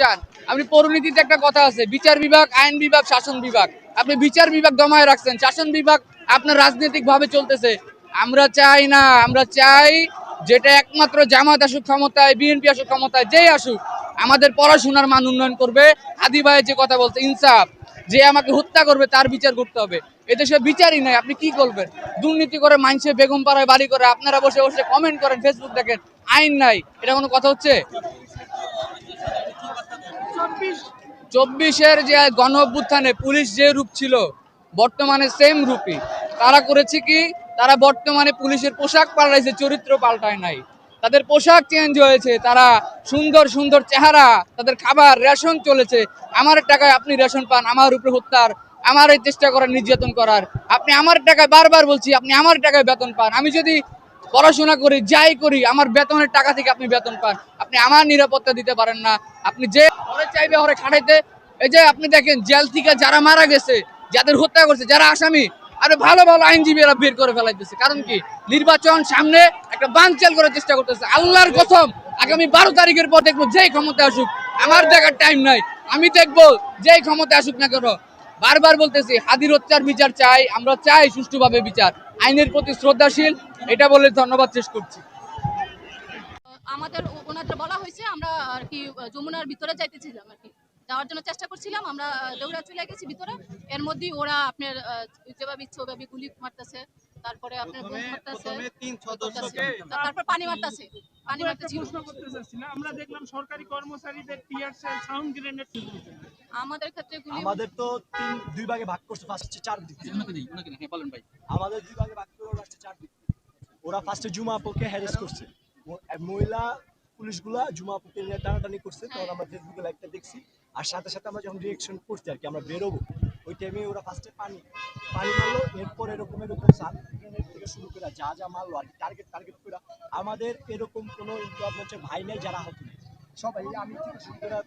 চান? আপনি পরিণীতিতে একটা কথা আছে, বিচার বিভাগ, আইন বিভাগ, শাসন বিভাগ। আপনি বিচার বিভাগ দমায় রাখছেন, শাসন বিভাগ আপনার রাজনৈতিক ভাবে চলতেছে। আমরা চাই না, আমরা চাই যেটা একমাত্র জামাত আসুক ক্ষমতায়, বিএনপি আসুক ক্ষমতায়, যেই আসুক, আমাদের পড়াশোনার মান উন্নয়ন করবে। আদি ভাইয়ের যে কথা বলছে, ইনসাফ, যে আমাকে হত্যা করবে, তার বিচার করতে হবে। এদেশে বিচারই নাই, আপনি কি করবেন? দুর্নীতি করে মাইনসে বেগম পাড়ায় বাড়ি করে আপনারা বসে বসে কমেন্ট করেন ফেসবুক দেখেন, আইন নাই। এটা কোনো কথা হচ্ছে? চব্বিশের যে গণ অভ্যুত্থানে পুলিশ যে রূপ ছিল, বর্তমানে সেম রূপই। তারা করেছে কি? তারা বর্তমানে পুলিশের পোশাক পাল্টাইছে, চরিত্র পাল্টায় নাই। তাদের পোশাক চেঞ্জ হয়েছে, তারা সুন্দর সুন্দর চেহারা, তাদের খাবার, রেশন চলেছে। আমার টাকায় আপনি রেশন পান, আমার উপরে হত্যার, আমার এই চেষ্টা করার, নির্যাতন করার। আপনি আমার টাকায় বারবার বলছি, আপনি আমার টাকায় বেতন পান। আমি যদি পড়াশোনা করি, যাই করি, আমার বেতনের টাকা থেকে আপনি বেতন পান। আপনি আমার নিরাপত্তা দিতে পারেন না। আপনি যে ঘরে চাইবে ঘরে খাটাইতে। এই যে আপনি দেখেন, জেল থেকে যারা মারা গেছে, যাদের হত্যা করছে, যারা আসামি, আরে ভালো ভালো আইনজীবীরা বের করে ফেলাইতেছে। কারণ কি? নির্বাচন সামনে একটা বানচাল করার চেষ্টা করতেছে। আল্লাহর কথম আগামী বারো তারিখের পর দেখব যেই ক্ষমতা আসুক, আমার দেখার টাইম নাই। আমি দেখব যেই ক্ষমতা আসুক না কেন। বারবার বলতেছি, হাদির হত্যার বিচার চাই, আমরা চাই সুষ্ঠুভাবে বিচার। আইনের প্রতি শ্রদ্ধাশীল, এটা বলে ধন্যবাদ শেষ করছি। আমাদের ও- ওনাদের বলা হয়েছে আমরা আর কি যমুনার ভিতরে যাইতেছিলাম আর কি যাওয়ার জন্য চেষ্টা করছিলাম আমরা দৌড়া চলে গেছি ভিতরে। এর মধ্যেই ওরা আপনার যেভাবে ইচ্ছে ওভাবে গুলি মারতেছে তারপরে আপনার বোম মারতেছে তারপর পানি মারতেছে পানি আমরা প্রশ্ন করতে চাচ্ছিলাম আমরা দেখলাম সরকারি কর্মচারীদের টিয়ার সেল সাউন্ড গ্রেনেড আমাদের ক্ষেত্রে গুলি আমাদের তো তিন দুই ভাগে ভাগ করছে ফার্স্ট চার দিক। আমাদের দুই ভাগে ভাগ করে ওরা চার দিক। ওরা ফার্স্টে জুমা হ্যারেস করছে। মহিলা পুলিশগুলা জুমা আপুকে নিয়ে টানাটানি করছে, তখন আমরা ফেসবুকে লাইভটা দেখছি। আর সাথে সাথে আমরা যখন রিয়েকশন করছি আর কি, আমরা বেরোবো, ওই টাইমে ওরা ফার্স্টে পানি পানি মারলো, এরপর এরকম এরকম সাত থেকে শুরু করে যা যা মারলো আর টার্গেট টার্গেট করে। আমাদের এরকম কোনো ইনফরমেশন ভাই নেই যারা হতো সবাই আমি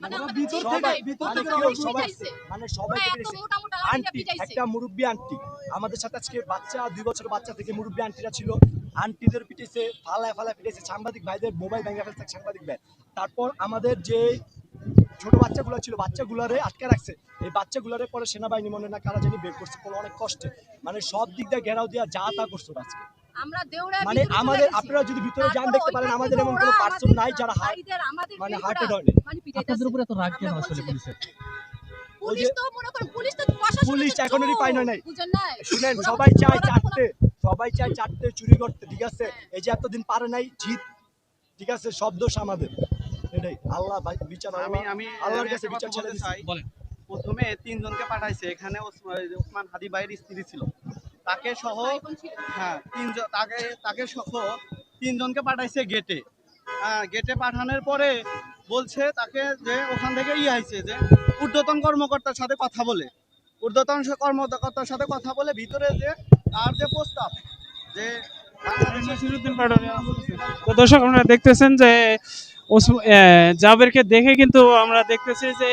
মানে আমাদের ভিতর থেকে ভিতর থেকে সবাই মানে সবাই এত পেরেছে মোটা মোটা লাঠি দিয়ে আন্টি একটা মুরব্বী আন্টি। আমাদের সাথে আজকে বাচ্চা দুই বাচ্চা থেকে মুরব্বী আন্টিরা ছিল। আন্টিদের পিটেছে ফালায় ফালায় পিটেছে সাংবাদিক ভাইদের মোবাইল ভেঙে ফেলছে সাংবাদিক ভাই। তারপর আমাদের যে ছোট বাচ্চাগুলো ছিল বাচ্চাগুলারে আটকে রাখছে। এই বাচ্চাগুলারে পরে সেনাবাহিনী মনে না কারা জানি বের করছে কোনো অনেক কষ্টে। মানে সব দিক দিয়ে ঘেরাও দিয়া যা তা করছে আজকে। আমরা দেউড়া মানে আমাদের আপনারা যদি ভিতরে যান দেখতে পারেন আমাদের এমন কোনো পার্সন নাই যারা হার্ট মানে হার্টেড হয়নি মানে। আপনাদের উপরে এত রাগ কেন আসলে পুলিশের? পুলিশ তো মনে করেন পুলিশ তো প্রশাসনের পুলিশ এখনও রিফাইন হয় নাই। শুনেন সবাই চায় চারটে সবাই চায় চারটে চুরি করতে ঠিক আছে? এই যে এতদিন পারে নাই জিত ঠিক আছে? সব দোষ আমাদের। এটাই। আল্লাহ বিচার আমি আমি আল্লাহর কাছে বিচার ছেড়ে প্রথমে তিনজনকে পাঠাইছে এখানে ওসমান ওসমান হাদি ভাইয়ের স্ত্রী ছিল। তাকে সহ হ্যাঁ তিনজন তাকে তাকে সহ তিনজনকে পাঠাইছে গেটে হ্যাঁ গেটে পাঠানোর পরে বলছে তাকে যে ওখান থেকে ই আইছে যে ঊর্ধ্বতন কর্মকর্তার সাথে কথা বলে। ঊর্ধ্বতন কর্মকর্তার সাথে কথা বলে ভিতরে যে তার যে প্রস্তাব যে তো দর্শক আপনারা দেখতেছেন যে জাবেরকে দেখে কিন্তু আমরা দেখতেছি যে